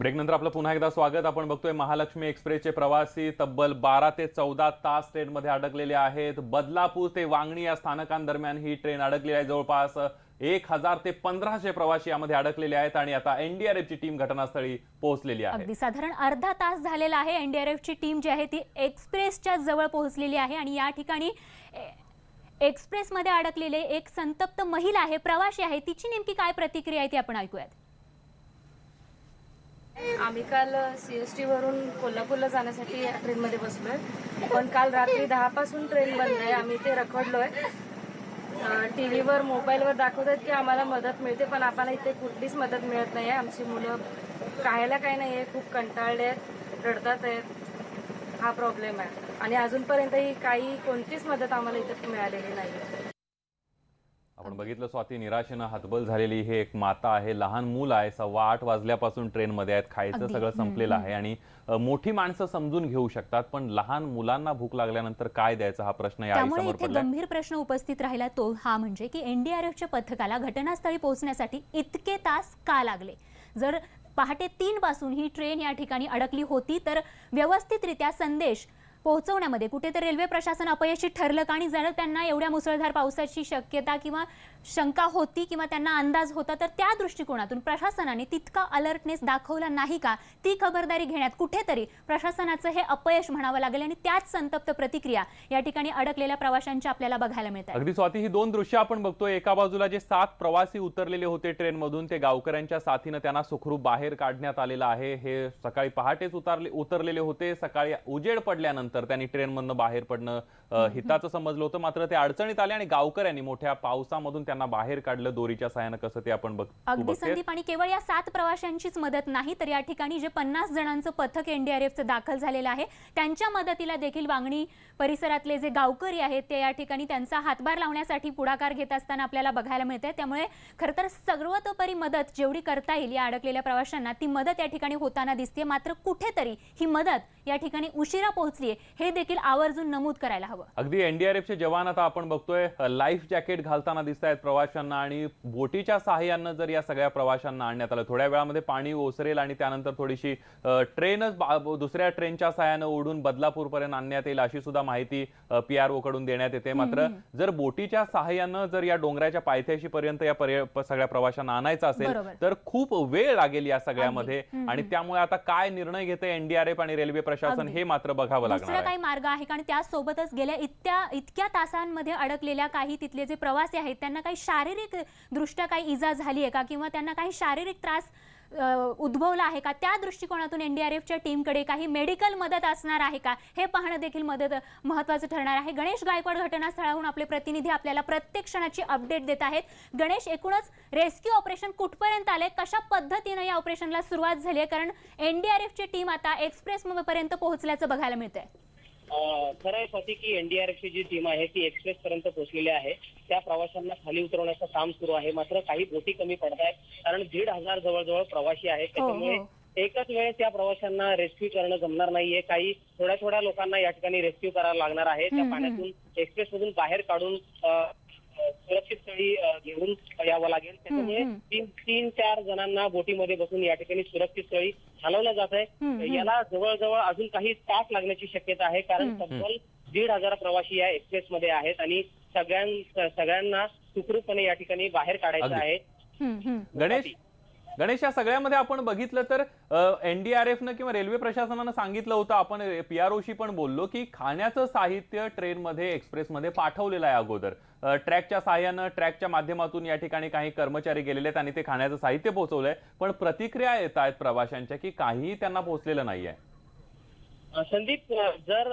ब्रेकनंतर आपलं पुन्हा एकदा स्वागत. आपण बघतोय महालक्ष्मी एक्सप्रेसचे प्रवासी तब्बल बारा ते चौदा तास ट्रेनमध्ये अडकलेले आहेत. बदलापूर ते वांगणी या स्थानकांदरम्यान ही ट्रेन अडकलेली आहे. जवळपास एक हजार ते पंधराशे प्रवासी यामध्ये अडकलेले आहेत आणि आता एनडीआरएफची टीम घटनास्थळी पोहोचलेली आहे. अगदी साधारण अर्धा तास झालेला आहे. एनडीआरएफची टीम जी आहे ती एक्सप्रेसच्या जवळ पोहोचलेली आहे आणि या ठिकाणी एक्सप्रेसमध्ये अडकलेले एक संतप्त महिला आहे प्रवासी आहे. तिची नेमकी काय प्रतिक्रिया आहे ती आपण ऐकूयात. आम्ही काल सी एस टीवरून कोल्हापूरला जाण्यासाठी या ट्रेनमध्ये बसलोय. पण काल रात्री दहापासून ट्रेन बंद आहे. आम्ही ते रखडलोय. टी व्हीवर मोबाईलवर आहेत की आम्हाला मदत मिळते पण आम्हाला इथे कुठलीच मदत मिळत नाही आहे आमची मुलं खायला काही नाही आहे खूप कंटाळले आहेत रडतात आहेत. हा प्रॉब्लेम आहे. आणि अजूनपर्यंतही काही कोणतीच मदत आम्हाला इथे मिळालेली नाही आपण बघितलं स्वाती निराशेनं हतबल झालेली ही एक माता आहे. लहान मूल आहे. सव्वा आठ वाजल्यापासून ट्रेनमध्ये आहेत. खायचं. सगळं संपलेलं आहे आणि मोठी माणसं समजून घेऊ शकतात पण लहान मुलांना भूक लागल्यानंतर काय द्यायचं हा प्रश्न या त्यामुळे इथे गंभीर प्रश्न उपस्थित राहिला तो हा म्हणजे की एनडीआरएफच्या पथकाला घटनास्थळी पोहोचण्यासाठी इतके तास का लागले? जर पहाटे तीन पासून ही ट्रेन या ठिकाणी अडकली होती तर व्यवस्थितरित्या संदेश पोहोचवण्यामध्ये कुठेतरी रेल्वे प्रशासन अपयशी ठरलं का? आणि जर त्यांना एवढ्या मुसळधार पावसाची शक्यता किंवा शंका होती किंवा त्यांना अंदाज होता तर त्या दृष्टिकोनातून प्रशासनाने तितका अलर्टनेस दाखवला नाही का? ती खबरदारी घेण्यात कुठेतरी प्रशासनाचं हे अपयश म्हणावं लागेल आणि त्याच संतप्त प्रतिक्रिया या ठिकाणी अडकलेल्या प्रवाशांच्या आपल्याला बघायला मिळतात अगदी स्वाती ही दोन दृश्य आपण बघतोय. एका बाजूला जे सात प्रवासी उतरलेले होते ट्रेनमधून ते गावकऱ्यांच्या साथीनं त्यांना सुखरूप बाहेर काढण्यात आलेलं आहे. हे सकाळी पहाटेच उतरले उतरलेले होते. सकाळी उजेड पडल्यानंतर त्यांनी ट्रेनमधनं बाहेर पडणं हिताचं समजलं होतं मात्र ते अडचणीत आले आणि गावकऱ्यांनी मोठ्या पावसामधून त्यांना बाहेर काढलं दोरीच्या साहाय्यानं कसं ते आपण बघ अगदी. संदीप आणि केवळ या सात प्रवाशांचीच मदत नाही तर या ठिकाणी जे पन्नास जणांचं पथक एनडीआरएफचं दाखल झालेलं आहे त्यांच्या मदतीला देखील वांगणी परिसरातले जे गावकरी आहेत ते या ठिकाणी त्यांचा हातभार लावण्यासाठी पुढाकार घेत असताना आपल्याला बघायला मिळते त्यामुळे खरं तर सर्वतोपरी मदत जेवढी करता येईल या अडकलेल्या प्रवाशांना ती मदत या ठिकाणी होताना दिसते मात्र कुठेतरी ही मदत या ठिकाणी उशिरा पोहोचली हे देखील आवर्जून नमूद करायला हवं. अगदी एनडीआरएफचे जवान आता आपण बघतोय लाईफ जॅकेट घालताना दिसत आहेत प्रवाशांना आणि बोटीच्या सहाय्यानं जर या सगळ्या प्रवाशांना आणण्यात आलं थोड्या वेळामध्ये पाणी ओसरेल आणि त्यानंतर थोडीशी ट्रेनच दुसऱ्या ट्रेनच्या सहाय्यानं ओढून बदलापूरपर्यंत आणण्यात येईल अशी सुद्धा माहिती पी आर ओ कडून देण्यात येते. मात्र जर बोटीच्या सहाय्यानं जर या डोंगराच्या पायथ्याशी पर्यंत या सगळ्या प्रवाशांना आणायचं असेल. तर खूप वेळ लागेल या सगळ्यामध्ये आणि त्यामुळे आता काय निर्णय घेते एनडीआरएफ आणि रेल्वे प्रशासन. हे मात्र बघावं लागणार दुसरा काही मार्ग आहे कारण त्यासोबतच गेल्या इतक्या इतक्या तासांमध्ये अडकलेल्या काही तिथले जे प्रवासी आहेत त्यांना काही शारीरिक दृष्ट्या काही इजा झाली आहे का किंवा त्यांना काही शारीरिक त्रास उद्भवला आहे का? त्या दृष्टिकोनातून एनडीआरएफच्या टीमकडे काही मेडिकल मदत असणार आहे का? हे पाहणं देखील मदत महत्वाचं ठरणार आहे. गणेश गायकवाड घटनास्थळाहून आपले प्रतिनिधी आपल्याला प्रत्येक क्षणाची अपडेट देत आहेत. गणेश एकूणच रेस्क्यू ऑपरेशन कुठपर्यंत आले कशा पद्धतीनं या ऑपरेशनला सुरुवात झाली आहे? कारण एनडीआरएफची टीम आता एक्सप्रेस पर्यंत पोहोचल्याचं बघायला मिळतंय. खरं आहे स्वाती की एनडीआरएफची जी टीम आहे ती एक्सप्रेस पर्यंत पोहोचलेली आहे. त्या प्रवाशांना खाली उतरवण्याचं काम सुरू आहे. मात्र काही बोटी कमी पडत आहेत. कारण दीड हजार जवळजवळ प्रवासी आहेत. त्याच्यामुळे हो. एकच वेळेस त्या प्रवाशांना रेस्क्यू करणं जमणार नाहीये. काही थोड्या थोड्या लोकांना या ठिकाणी रेस्क्यू करायला लागणार आहे त्या पाण्यातून एक्सप्रेस मधून बाहेर काढून सुरक्षित स्थळी घेऊन यावं लागेल त्याच्यामुळे. तीन तीन चार जणांना बोटीमध्ये बसून या ठिकाणी सुरक्षित स्थळी हलवलं जात आहे. याला जवळजवळ अजून काही तास लागण्याची शक्यता आहे कारण. तब्बल दीड हजार प्रवासी या एक्सप्रेस मध्ये आहेत आणि सगळ्यां सगळ्यांना सुखरूपपणे या ठिकाणी बाहेर काढायचं. आहे. गणेश गणेश या सगळ्यामध्ये आपण बघितलं तर एनडीआरएफनं किंवा रेल्वे प्रशासनानं सांगितलं होतं आपण पीआरओशी पण बोललो की खाण्याचं साहित्य ट्रेनमध्ये एक्सप्रेसमध्ये पाठवलेलं आहे अगोदर. ट्रॅकच्या सहाय्यानं ट्रॅकच्या माध्यमातून या ठिकाणी काही कर्मचारी गेलेले आहेत आणि ते खाण्याचं साहित्य पोहोचवलंय. पण प्रतिक्रिया येत आहेत प्रवाशांच्या की काहीही त्यांना पोहोचलेलं नाहीये. आहे संदीप जर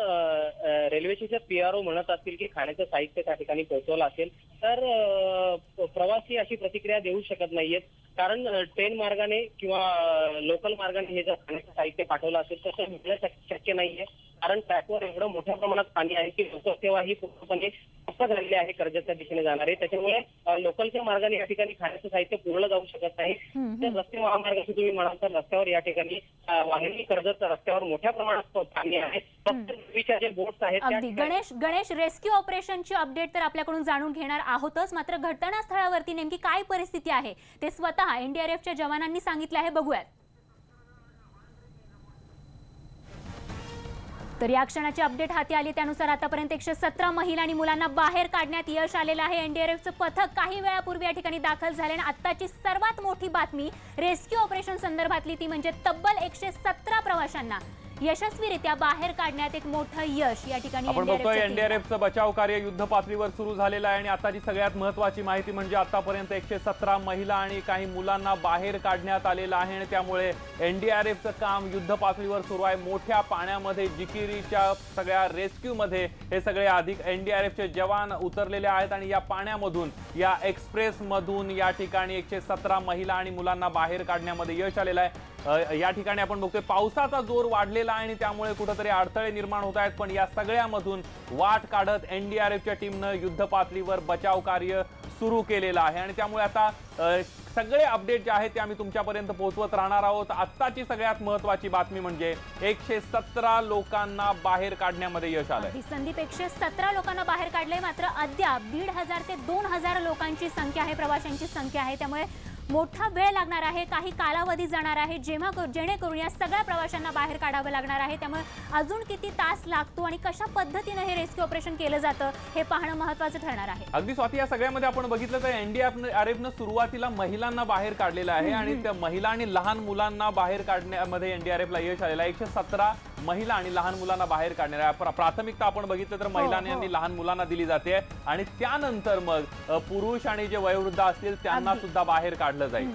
रेल्वेचे जर पी आर ओ म्हणत असतील की खाण्याचं साहित्य त्या ठिकाणी पोहोचवलं असेल तर प्रवासी अशी प्रतिक्रिया देऊ शकत नाहीयेत. कारण ट्रेन मार्गाने किंवा लोकल मार्गाने हे जर खाण्याचं साहित्य पाठवलं असेल तसं मिळणं शक्य नाहीये. कारण ट्रॅकवर एवढं मोठ्या प्रमाणात पाणी आहे की लोकसेवा ही पूर्णपणे ठप्प झालेली आहे कर्जतच्या दिशेने जाणारे. त्याच्यामुळे लोकलच्या मार्गाने या ठिकाणी खाण्याचं साहित्य पुरवलं जाऊ शकत नाही. तर रस्ते महामार्ग असं तुम्ही म्हणाल तर रस्त्यावर या ठिकाणी वांगणी कर्जत रस्त्यावर मोठ्या प्रमाणात पाणी आहे. फक्त जे बोट्स आहेत गणेश गणेश रेस्क्यू ऑपरेशनची अपडेट तर आपल्याकडून जाणून घेणार आहोतच. मात्र घटनास्थळावरती नेमकी काय परिस्थिती आहे ते स्वतः एनडीआरएफच्या जवानांनी सांगितलं आहे. बघूयात. तर या क्षणाची अपडेट हाती आली. त्यानुसार आतापर्यंत एकशे सतरा महिला आणि मुलांना बाहेर काढण्यात यश आलेलं आहे. एनडीआरएफचं पथक काही वेळापूर्वी या ठिकाणी दाखल झाले आणि आत्ताची सर्वात मोठी बातमी रेस्क्यू ऑपरेशन संदर्भातली ती म्हणजे तब्बल एकशे सतरा प्रवाशांना. यशस्वीरित्या बाहेर काढण्यात एक मोठं यश या ठिकाणी आपण बघतोय. एनडीआरएफचं बचाव कार्य युद्ध पातळीवर सुरू झालेलं आहे आणि आताची सगळ्यात महत्वाची माहिती म्हणजे आतापर्यंत एकशे सतरा महिला आणि काही मुलांना बाहेर काढण्यात आलेलं आहे आणि त्यामुळे एनडीआरएफचं काम युद्ध पातळीवर सुरू आहे मोठ्या पाण्यामध्ये जिकिरीच्या सगळ्या रेस्क्यू मध्ये हे सगळे अधिक एनडीआरएफचे जवान उतरलेले आहेत आणि या पाण्यामधून या एक्सप्रेस मधून या ठिकाणी एकशे सतरा महिला आणि मुलांना बाहेर काढण्यामध्ये यश आलेलं आहे या ठिकाणी आपण बघतोय पावसाचा जोर वाढलेला आहे आणि त्यामुळे कुठंतरी अडथळे निर्माण होत आहेत. पण या सगळ्यामधून वाट काढत एनडीआरएफच्या टीमनं युद्ध पातळीवर बचाव कार्य सुरू केलेलं आहे. आणि त्यामुळे आता सगळे अपडेट जे आहेत ते आम्ही तुमच्यापर्यंत पोहोचवत राहणार आहोत. आत्ताची सगळ्यात महत्वाची बातमी म्हणजे एकशे सतरा लोकांना बाहेर काढण्यामध्ये यश आलं संदीप एकशे सतरा लोकांना बाहेर काढले मात्र अद्याप दीड हजार ते दोन हजार लोकांची संख्या आहे प्रवाशांची संख्या आहे. त्यामुळे मोठा वेळ लागणार आहे काही कालावधी जाणार आहे जेव्हा कर- जेणेकरून या सगळ्या प्रवाशांना बाहेर काढावं लागणार आहे. त्यामुळे अजून किती तास लागतो आणि कशा पद्धतीनं हे रेस्क्यू ऑपरेशन केलं जातं हे पाहणं महत्वाचं ठरणार आहे. अगदी स्वाती या सगळ्यामध्ये आपण बघितलं तर एनडीआरएफनं सुरुवातीला महिलांना बाहेर काढलेलं आहे आणि त्या महिला आणि लहान मुलांना बाहेर काढण्यामध्ये एनडीआरएफला यश आलेलं आहे. एकशे सतरा महिला आणि लहान मुलांना बाहेर काढणार प्राथमिकता आपण बघितलं तर महिलांनी हो. आणि लहान मुलांना दिली जाते आणि त्यानंतर मग पुरुष आणि जे वयोवृद्ध असतील त्यांना. सुद्धा बाहेर काढलं जाईल.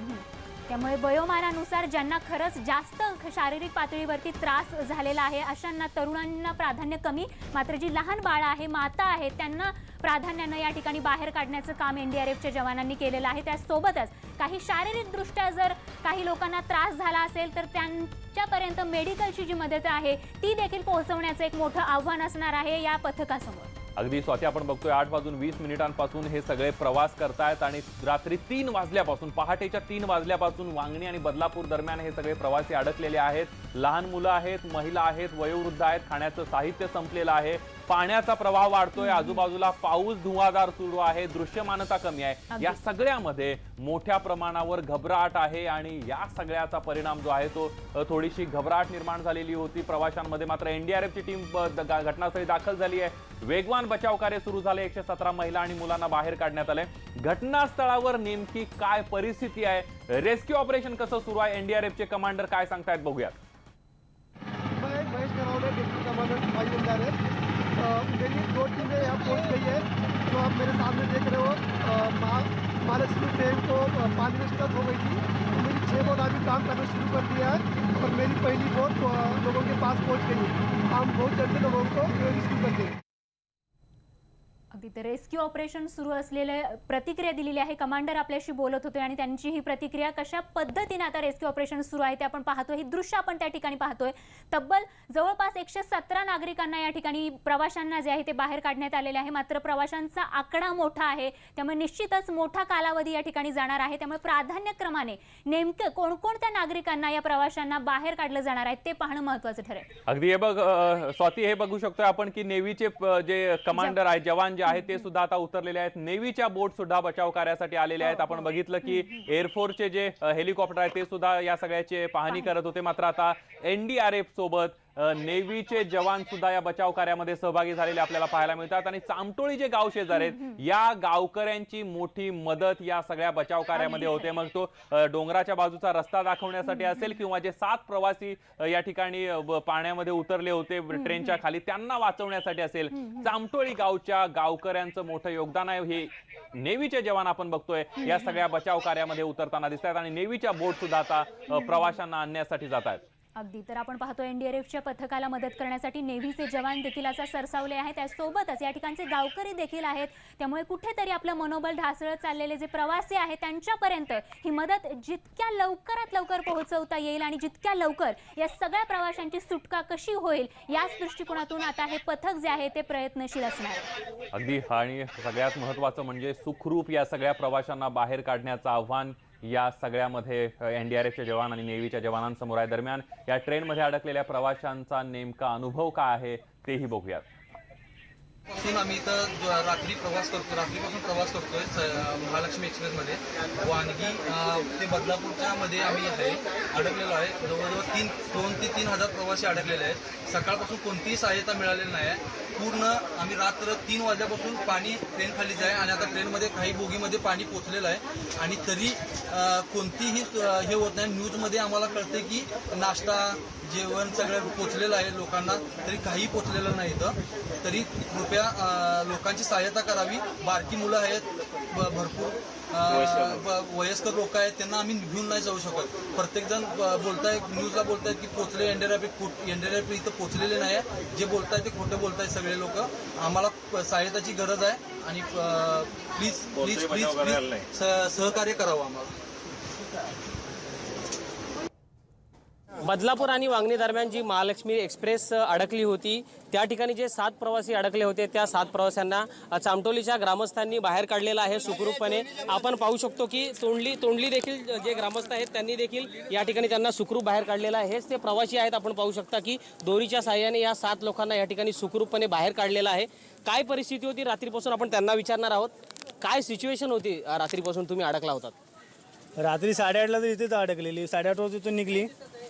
त्यामुळे वयोमानानुसार ज्यांना खरंच जास्त शारीरिक पातळीवरती त्रास झालेला आहे अशांना तरुणांना प्राधान्य कमी. मात्र जी लहान बाळं आहे माता आहेत त्यांना प्राधान्यानं या ठिकाणी बाहेर काढण्याचं काम एनडीआरएफच्या जवानांनी केलेलं आहे. त्यासोबतच काही शारीरिकदृष्ट्या जर काही लोकांना त्रास झाला असेल तर त्यांच्यापर्यंत मेडिकलची जी मदत आहे ती देखील पोहोचवण्याचं एक मोठं आव्हान असणार आहे या पथकासमोर. अगदी स्वाती आपण बघतोय आठ वाजून वीस मिनिटांपासून हे सगळे प्रवास करतायत आणि रात्री तीन वाजल्यापासून पहाटेच्या तीन वाजल्यापासून वांगणी आणि बदलापूर दरम्यान हे सगळे प्रवासी अडकलेले आहेत. लहान मुलं आहेत महिला आहेत वयोवृद्ध आहेत खाण्याचं साहित्य संपलेलं आहे. पाण्याचा प्रवाह वाढतोय आजूबाजूला पाऊस धुवाधार सुरू आहे दृश्यमानता कमी आहे. या सगळ्यामध्ये मोठ्या प्रमाणावर घबराट आहे आणि या सगळ्याचा परिणाम जो आहे तो थोडीशी घबराट निर्माण झालेली होती. प्रवाशांमध्ये मात्र एनडीआरएफची टीम घटनास्थळी दाखल झाली आहे. वेगवान बचाव कार्य सुरू झाले. एकशे सतरा महिला आणि मुलांना बाहेर काढण्यात आलंय घटनास्थळावर नेमकी काय परिस्थिती आहे? रेस्क्यू ऑपरेशन कसं सुरू आहे? एनडीआरएफचे कमांडर काय सांगतायत बघूयात. मेरी दो टीमें यहाँ पहुँच गई है, जो आप मेरे सामने देख रहे हो। माँ महालक्ष्मी ट्रेन को पानी में स्टक हो गई थी। मेरी छः बोट अभी काम करना शुरू कर दिया है और मेरी पहली बोट लोगों के पास पहुँच गई है। हम बहुत जल्दी लोगों को शुरू कर देंगे अगदी तर रेस्क्यू ऑपरेशन सुरू असलेले प्रतिक्रिया दिलेली आहे. कमांडर आपल्याशी बोलत होते आणि त्यांची ही प्रतिक्रिया कशा पद्धतीने आता रेस्क्यू ऑपरेशन सुरू आहे ते आपण पाहतोय. ही दृश्य आपण त्या ठिकाणी पाहतोय. तब्बल जवळपास एकशे सतरा नागरिकांना या ठिकाणी प्रवाशांना जे आहे ते बाहेर काढण्यात आलेले आहे. मात्र प्रवाशांचा आकडा मोठा आहे. त्यामुळे निश्चितच मोठा कालावधी या ठिकाणी जाणार आहे. त्यामुळे प्राधान्यक्रमाने नेमकं कोणकोणत्या नागरिकांना या प्रवाशांना बाहेर काढलं जाणार आहे ते पाहणं महत्वाचं ठरेल. अगदी हे बघ स्वाती हे बघू शकतोय आपण की नेव्हीचे जे कमांडर आहेत जवान जे आहेत ते सुद्धा आता उतरलेले आहेत. नेव्हीच्या बोट सुद्धा बचाव कार्यासाठी आलेले आहेत. आपण बघितलं की एअरफोर्सचे जे हेलिकॉप्टर आहेत ते सुद्धा या सगळ्याचे पाहणी करत होते. मात्र आता एनडीआरएफ सोबत नेव्हीचे जवान सुद्धा या बचाव कार्यामध्ये सहभागी झालेले आपल्याला पाहायला मिळतात. आणि चामटोळी जे गाव शेजार आहेत या गावकऱ्यांची मोठी मदत या सगळ्या बचाव कार्यामध्ये होते. मग तो डोंगराच्या बाजूचा रस्ता दाखवण्यासाठी असेल किंवा जे सात प्रवासी या ठिकाणी पाण्यामध्ये उतरले होते ट्रेनच्या खाली त्यांना वाचवण्यासाठी असेल. चामटोळी गावच्या गावकऱ्यांचं मोठं योगदान आहे. हे नेव्हीचे जवान आपण बघतोय. या सगळ्या बचाव कार्यामध्ये उतरताना दिसत आहेत आणि नेव्हीच्या बोट सुद्धा आता प्रवाशांना आणण्यासाठी जात आहेत अगदी. तर आपण पाहतो एनडीआरएफच्या पथकाला मदत करण्यासाठी नेव्हीचे जवान देखील असा सरसावले आहेत. त्यासोबतच या ठिकाणचे गावकरी देखील आहेत. त्यामुळे कुठेतरी आपलं मनोबल ढासळत चाललेले जे प्रवासी आहेत त्यांच्यापर्यंत ही मदत जितक्या लवकरात लवकर पोहोचवता येईल आणि जितक्या लवकर या सगळ्या प्रवाशांची सुटका कशी होईल याच दृष्टिकोनातून आता हे पथक जे आहे ते प्रयत्नशील असणार. अगदी. आणि सगळ्यात महत्वाचं म्हणजे सुखरूप या सगळ्या प्रवाशांना बाहेर काढण्याचं आव्हान या सगळ्यामध्ये एनडीआरएफच्या जवान आणि नेव्हीच्या जवानांसमोर आहे. दरम्यान या ट्रेनमध्ये अडकलेल्या प्रवाशांचा नेमका अनुभव काय आहे तेही बघूयात. पासून आम्ही इथं रात्री प्रवास करतो रात्रीपासून प्रवास करतोय महालक्ष्मी एक्सप्रेसमध्ये. वानगी ते बदलापूरच्या मध्ये आम्ही आहे अडकलेलो आहे. जवळजवळ तीन दोन ते तीन हजार प्रवासी अडकलेले आहेत. सकाळपासून कोणतीही सहाय्यता मिळालेली नाही आहे. पूर्ण आम्ही रात्र तीन वाजल्यापासून पाणी ट्रेन खालीच आहे आणि आता ट्रेनमध्ये काही बोगीमध्ये पाणी पोचलेलं आहे. आणि तरी कोणतीही हे होत नाही. न्यूजमध्ये आम्हाला कळतं की नाश्ता जेवण सगळं पोचलेलं आहे लोकांना. तरी काही पोचलेलं नाही इथं. तरी कृपया लोकांची सहाय्यता करावी. बारकी मुलं आहेत. भरपूर. वयस्कर लोक आहेत त्यांना आम्ही घेऊन नाही जाऊ शकत. प्रत्येक जण बोलताय न्यूजला बोलतायत की पोचले एनडीआरएफ एनडीआरएफ इथं पोचलेले नाही आहे जे बोलतायत ते खोटे बोलतायत सगळे लोक. आम्हाला सहायताची गरज आहे आणि प्लीज प्लीज प्लीज प्लीज सहकार्य करावं आम्हाला. बदलापूर आणि वांगणी दरम्यान जी महालक्ष्मी एक्सप्रेस अडकली होती त्या ठिकाणी जे सात प्रवासी अडकले होते त्या सात प्रवाशांना चामटोलीच्या ग्रामस्थांनी बाहेर काढलेलं आहे सुखरूपपणे. आपण पाहू शकतो की तोंडली तोंडली देखील जे ग्रामस्थ आहेत त्यांनी देखील या ठिकाणी त्यांना सुखरूप बाहेर काढलेलं आहे. हेच ते प्रवासी आहेत आपण पाहू शकता की दोरीच्या साह्याने या सात लोकांना या ठिकाणी सुखरूपपणे बाहेर काढलेलं आहे. काय परिस्थिती होती रात्रीपासून आपण त्यांना विचारणार आहोत. काय सिच्युएशन होती रात्रीपासून तुम्ही अडकला होतात? रात्री साडेआठला तर इथेच अडकलेली साडेआठ वाजता इथून निघली.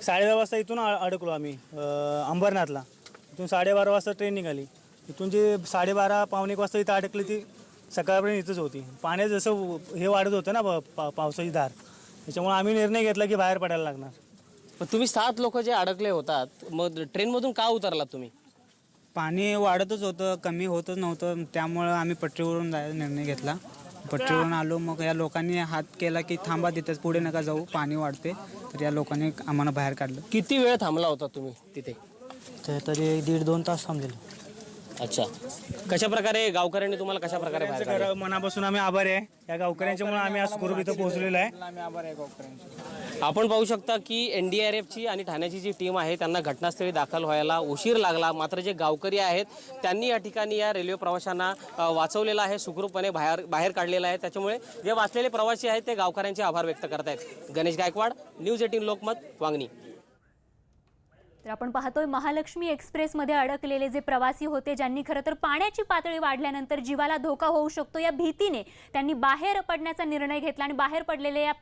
साडेदहा वाजता इथून अ- अडकलो आम्ही अं, अंबरनाथला. इथून साडेबारा वाजता ट्रेन निघाली. इथून जी साडेबारा पावणे एक वाजता इथं अडकली ती सकाळपर्यंत इथंच होती. पाण्यात जसं व- हे वाढत होतं ना प- पा पावसाची धार त्याच्यामुळे आम्ही निर्णय घेतला की बाहेर पडायला लागणार. पण तुम्ही सात लोक जे अडकले होतात मग ट्रेनमधून का उतरलात तुम्ही? पाणी वाढतच होतं कमी होतच नव्हतं त्यामुळं आम्ही पटरीवरून जायचा निर्णय घेतला. पटरीवरून आलो मग या लोकांनी हात केला की थांबा तिथेच पुढे नका जाऊ पाणी वाढते. तर या लोकांनी आम्हाला बाहेर काढलं. किती वेळ थांबला होता तुम्ही तिथे? तर तरी दीड दोन तास थांबलेलो. अच्छा. कशा प्रकारे गावकऱ्यांनी तुम्हाला कशा प्रकारे बाहेर काढलं? तर मनापासून आम्ही आभारी आहे. या गावकऱ्यांच्यामुळे आम्ही आज सुखरूप इथं पोहोचलेलो आहे. आपण पाहू शकता की एन डी आर एफची आणि ठाण्याची जी टीम आहे त्यांना घटनास्थळी दाखल व्हायला उशीर लागला. मात्र जे गावकरी आहेत त्यांनी या ठिकाणी या रेल्वे प्रवाशांना अ, वाचवलेलं आहे सुखरूपपणे बाहेर बाहेर काढलेलं आहे. त्याच्यामुळे जे वाचलेले प्रवासी आहेत ते गावकऱ्यांचे आभार व्यक्त करत आहेत गणेश गायकवाड न्यूज एटीन लोकमत वांगणी. तर आपण पाहतोय महालक्ष्मी एक्सप्रेसमध्ये अडकलेले जे प्रवासी होते ज्यांनी खरं तर पाण्याची पातळी वाढल्यानंतर जीवाला धोका होऊ शकतो या भीतीने त्यांनी बाहेर पडण्याचा निर्णय घेतला आणि बाहेर पडलेल्या या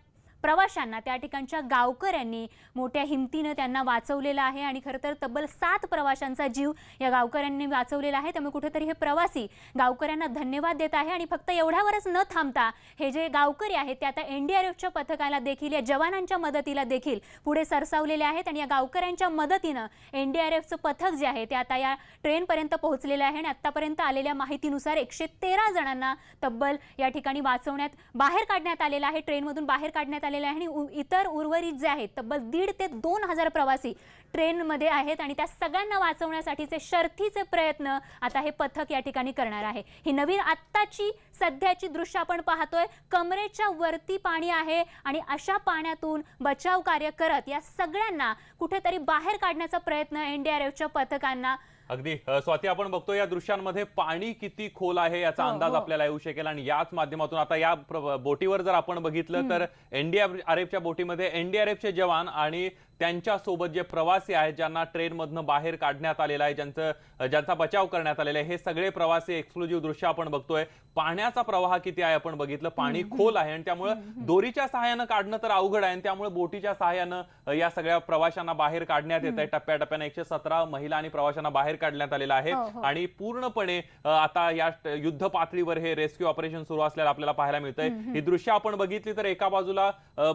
प्रवाशांना त्या ठिकाणच्या गावकऱ्यांनी मोठ्या हिमतीनं त्यांना वाचवलेलं आहे आणि खरं तर तब्बल सात प्रवाशांचा जीव या गावकऱ्यांनी वाचवलेला आहे. त्यामुळे कुठेतरी हे प्रवासी गावकऱ्यांना धन्यवाद देत आहे आणि फक्त एवढ्यावरच न थांबता हे जे गावकरी आहेत ते आता एन डी आर एफच्या पथकाला देखील या जवानांच्या मदतीला देखील पुढे सरसावलेले आहेत आणि या गावकऱ्यांच्या मदतीनं एन डी आर एफचं पथक जे आहे ते आता या ट्रेनपर्यंत पोहोचलेलं आहे आणि आत्तापर्यंत आलेल्या माहितीनुसार एकशे तेरा जणांना तब्बल या ठिकाणी वाचवण्यात बाहेर काढण्यात आलेलं आहे. ट्रेनमधून बाहेर काढण्यात आलेले आहे आणि उ- इतर उर्वरित जे आहेत तब्बल दीड ते दोन हजार प्रवासी ट्रेनमध्ये आहेत आणि त्या सगळ्यांना वाचवण्यासाठीचे शर्थीचे प्रयत्न आता हे पथक या ठिकाणी करणार आहे. ही नवीन आत्ताची सध्याची दृश्य आपण पाहतोय. कमरेच्या वरती पाणी आहे आणि अशा पाण्यातून बचाव कार्य करत या सगळ्यांना कुठेतरी बाहेर काढण्याचा प्रयत्न एन डी आर एफच्या पथकांना अगदी स्वाती आपण बघतो या दृश्यांमध्ये पाणी किती खोल आहे याचा हो, अंदाज हो. आपल्याला येऊ शकेल आणि याच माध्यमातून आता या बोटीवर जर आपण बघितलं तर एनडीआरएफच्या बोटीमध्ये एनडीआरएफचे जवान आणि त्यांच्यासोबत जे प्रवासी आहेत ज्यांना ट्रेनमधनं बाहेर काढण्यात आलेलं आहे ज्यांचं ज्यांचा बचाव करण्यात आलेला आहे हे सगळे प्रवासी एक्सक्लुझिव्ह दृश्य आपण बघतोय. पाण्याचा प्रवाह किती आहे आपण बघितलं. पाणी खोल आहे आणि त्यामुळे दोरीच्या सहाय्यानं काढणं तर अवघड आहे आणि त्यामुळे बोटीच्या सहाय्यानं या सगळ्या प्रवाशांना बाहेर काढण्यात येत आहे टप्प्याटप्प्याने एकशे सतरा महिला आणि प्रवाशांना बाहेर काढण्यात आलेलं आहे. हो, हो. आणि पूर्णपणे आता या युद्ध पातळीवर हे रेस्क्यू ऑपरेशन सुरू असल्याला आपल्याला पाहायला मिळतंय. ही दृश्य आपण बघितली तर एका बाजूला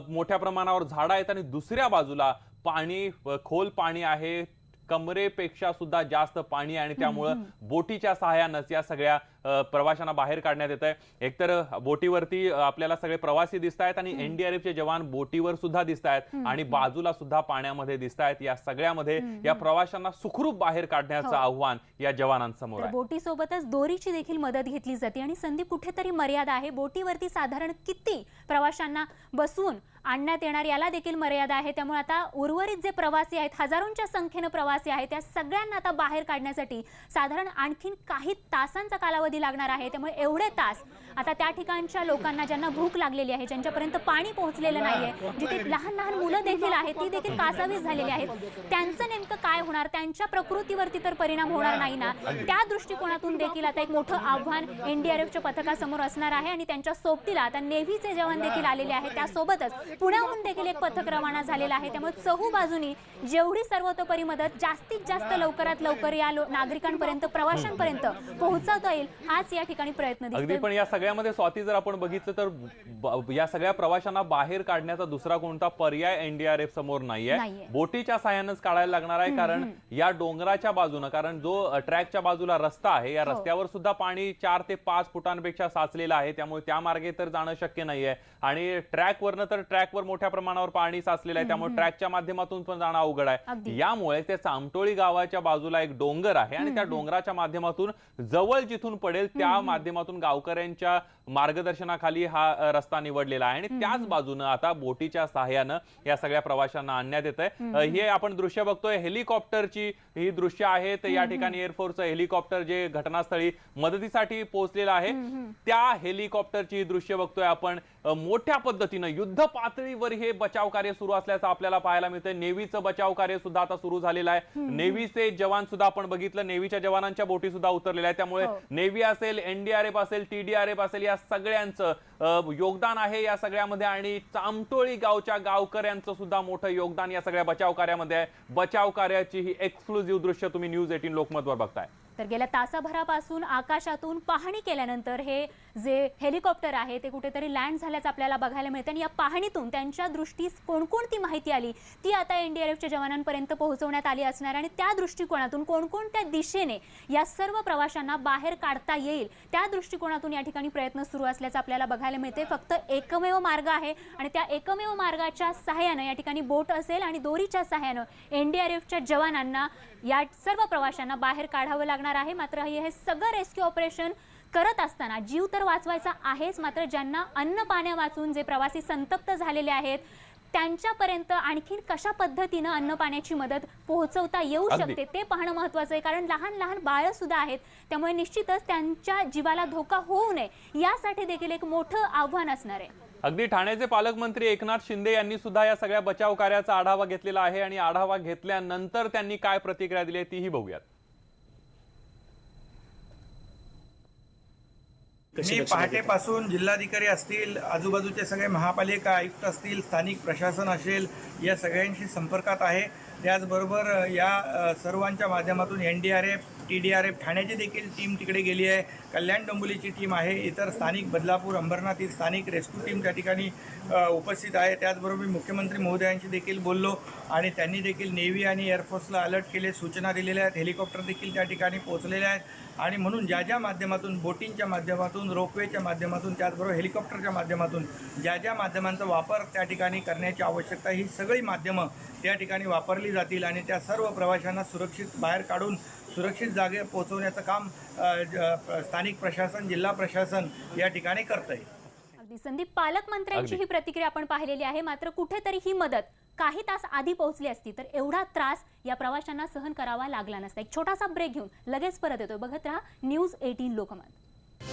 मोठ्या प्रमाणावर झाडं आहेत आणि दुसऱ्या बाजूला पाणी खोल पाणी आहे. कमरेपेक्षा सुद्धा जास्त पाणी आणि त्यामुळं बोटीच्या सहाय्यानंच या सगळ्या प्रवाशांना बाहेर काढण्यात येत आहे एकतर बोटीवरती आपल्याला सगळे प्रवासी दिसत आहेत आणि एनडीआरएफचे जवान बोटीवर सुद्धा दिसत आहेत आणि बाजूला सुद्धा पाण्यामध्ये दिसत आहेत या सगळ्यामध्ये या प्रवाशांना सुखरूप बाहेर काढण्याचं हो. आव्हान या जवानांसमोर बोटीसोबतच दोरीची देखील मदत घेतली जाते आणि संधी कुठेतरी मर्यादा आहे. बोटीवरती साधारण किती प्रवाशांना बसवून आणण्यात येणार याला देखील मर्यादा आहे. त्यामुळे आता उर्वरित जे प्रवासी आहेत हजारोंच्या संख्येनं प्रवासी आहेत त्या सगळ्यांना आता बाहेर काढण्यासाठी साधारण आणखीन काही तासांचा कालावधी कालावधी लागणार आहे. त्यामुळे एवढे तास आता त्या ठिकाणच्या लोकांना ज्यांना भूक लागलेली आहे ज्यांच्यापर्यंत पाणी पोहोचलेलं नाहीये जिथे लहान लहान मुलं देखील आहेत ती देखील कासावीस झालेली आहेत. त्यांचं नेमकं काय होणार? त्यांच्या प्रकृतीवरती तर परिणाम होणार नाही ना? त्या दृष्टिकोनातून देखील आता एक मोठं आव्हान एनडीआरएफच्या पथकासमोर असणार आहे आणि त्यांच्या सोबतीला आता नेव्हीचे जवान देखील आलेले आहेत. त्यासोबतच पुण्याहून देखील एक पथक रवाना झालेलं आहे. त्यामुळे चहू बाजूनी जेवढी सर्वतोपरी मदत जास्तीत जास्त लवकरात लवकर या लो- नागरिकांपर्यंत प्रवाशांपर्यंत पोहोचवता येईल हाच या ठिकाणी प्रयत्न अगदी दिसतोय पण या सगळ्यामध्ये स्वाती जर आपण बघितलं तर ब- या सगळ्या प्रवाशांना बाहेर काढण्याचा दुसरा कोणता पर्याय एनडीआरएफ समोर नाहीये. नाहीये. बोटीच्या साह्यानंच काढायला लागणार आहे कारण या डोंगराच्या बाजूनं कारण जो अ, ट्रॅकच्या बाजूला रस्ता आहे या हो. रस्त्यावर सुद्धा पाणी चार ते पाच फुटांपेक्षा साचलेलं आहे त्यामुळे त्या मार्गे तर जाणं शक्य नाहीये. आणि ट्रॅकवरनं तर ट्रॅकवर मोठ्या प्रमाणावर पाणी साचलेलं आहे त्यामुळे ट्रॅकच्या माध्यमातून पण जाणं अवघड आहे. अगदी. यामुळे त्या चामटोळी गावाच्या बाजूला एक डोंगर आहे आणि त्या डोंगराच्या माध्यमातून जवळ जिथून पडेल त्या माध्यमातून गावकऱ्यांच्या मार्गदर्शनाखाली हा रस्ता निवडलेला आहे. आणि त्याच बाजूनं आता बोटीच्या सहाय्यानं या सगळ्या प्रवाशांना आणण्यात येत आहे हे आपण दृश्य बघतोय. हेलिकॉप्टरची ही दृश्य आहेत या ठिकाणी एअरफोर्सचं हेलिकॉप्टर जे घटनास्थळी मदतीसाठी पोहोचलेलं आहे. त्या हेलिकॉप्टरची ही दृश्य बघतोय आपण. मोठ्या पद्धतीनं युद्ध पातळीवर हे बचाव कार्य सुरू असल्याचं आपल्याला पाहायला मिळतंय. नेव्हीचं बचाव कार्य सुद्धा आता सुरू झालेलं आहे. नेव्हीचे जवान सुद्धा आपण बघितलं. नेव्हीच्या जवानांच्या बोटी सुद्धा उतरलेल्या आहेत. त्यामुळे हो. नेव्ही असेल एनडीआरएफ असेल टीडीआरएफ असेल या सगळ्यांचं योगदान आहे या सगळ्यामध्ये आणि चामटोळी गावच्या गावकऱ्यांचं सुद्धा मोठं योगदान या सगळ्या बचाव कार्यामध्ये आहे. बचाव कार्याची ही एक्सक्लुझिव्ह दृश्य तुम्ही न्यूज एटीन लोकमतवर बघताय. तर गेल्या तासाभरापासून आकाशातून पाहणी केल्यानंतर हे जे हेलिकॉप्टर आहे ते कुठेतरी लँड झाल्याचं आपल्याला बघायला मिळतं आणि या पाहणीतून त्यांच्या दृष्टीस कोणकोणती माहिती आली? ती आता एन डी आर एफच्या जवानांपर्यंत पोहोचवण्यात आली असणार आणि त्या दृष्टिकोनातून कोणकोणत्या दिशेने या सर्व प्रवाशांना बाहेर काढता येईल त्या दृष्टिकोनातून या ठिकाणी प्रयत्न सुरू असल्याचं आपल्याला बघायला मिळते फक्त एकमेव मार्ग आहे आणि त्या एकमेव मार्गाच्या सहाय्यानं या ठिकाणी बोट असेल आणि दोरीच्या सहाय्यानं एफच्या जवानांना या सर्व प्रवाशांना बाहेर काढावं लागणार आहे. मात्र हे सगळं रेस्क्यू ऑपरेशन करत असताना जीव तर वाचवायचा आहेच मात्र ज्यांना अन्न पाण्या वाचून जे प्रवासी संतप्त झालेले आहेत त्यांच्यापर्यंत आणखीन कशा पद्धतीनं अन्न पाण्याची मदत पोहोचवता येऊ. शकते ते पाहणं महत्वाचं आहे. कारण लहान लहान बाळं सुद्धा आहेत त्यामुळे निश्चितच त्यांच्या जीवाला धोका होऊ नये यासाठी देखील एक मोठं आव्हान असणार आहे. अगदी ठाण्याचे पालकमंत्री एकनाथ शिंदे यांनी सुद्धा या सगळ्या बचाव कार्याचा आढावा घेतलेला आहे आणि आढावा घेतल्यानंतर त्यांनी काय प्रतिक्रिया दिली आहे तीही बघूयात. मी पहाटेपासून जिल्हाधिकारी असतील आजूबाजूचे सगळे महापालिका आयुक्त असतील स्थानिक प्रशासन असेल या सगळ्यांशी संपर्कात आहे. त्याचबरोबर या सर्वांच्या माध्यमातून N D R F T D R F ठाण्याची देखील टीम तिकडे गेली आहे. कल्याण डोंबोलीची टीम आहे. इतर स्थानिक बदलापूर अंबरनाथ ही स्थानिक रेस्क्यू टीम त्या ठिकाणी उपस्थित आहे. त्याचबरोबर मी मुख्यमंत्री महोदयांशी देखील बोललो आणि त्यांनी देखील नेव्ही आणि एअरफोर्सला अलर्ट केले सूचना दिलेल्या आहेत. हेलिकॉप्टर देखील त्या ठिकाणी पोहोचलेले आहेत. आणि म्हणून ज्या ज्या माध्यमातून बोटिंगच्या माध्यमातून रोपवेच्या माध्यमातून त्याचबरोबर हेलिकॉप्टरच्या माध्यमातून ज्या ज्या माध्यमांचा वापर त्या ठिकाणी करण्याची आवश्यकता ही सगळी माध्यमं त्या ठिकाणी वापरली जातील आणि त्या सर्व प्रवाशांना सुरक्षित बाहेर काढून सुरक्षित जागे पोहोचवण्याचं काम स्थानिक प्रशासन जिल्हा प्रशासन या ठिकाणी करतं आहे अगदी. संदीप पालकमंत्र्यांची. ही प्रतिक्रिया आपण पाहिलेली आहे. मात्र कुठेतरी ही मदत काही तास आधी पोहोचली असती तर एवढा त्रास या प्रवाशांना सहन करावा लागला नसता. एक छोटासा ब्रेक घेऊन लगेच परत येतोय. बघत राहा न्यूज एटीन लोकमत.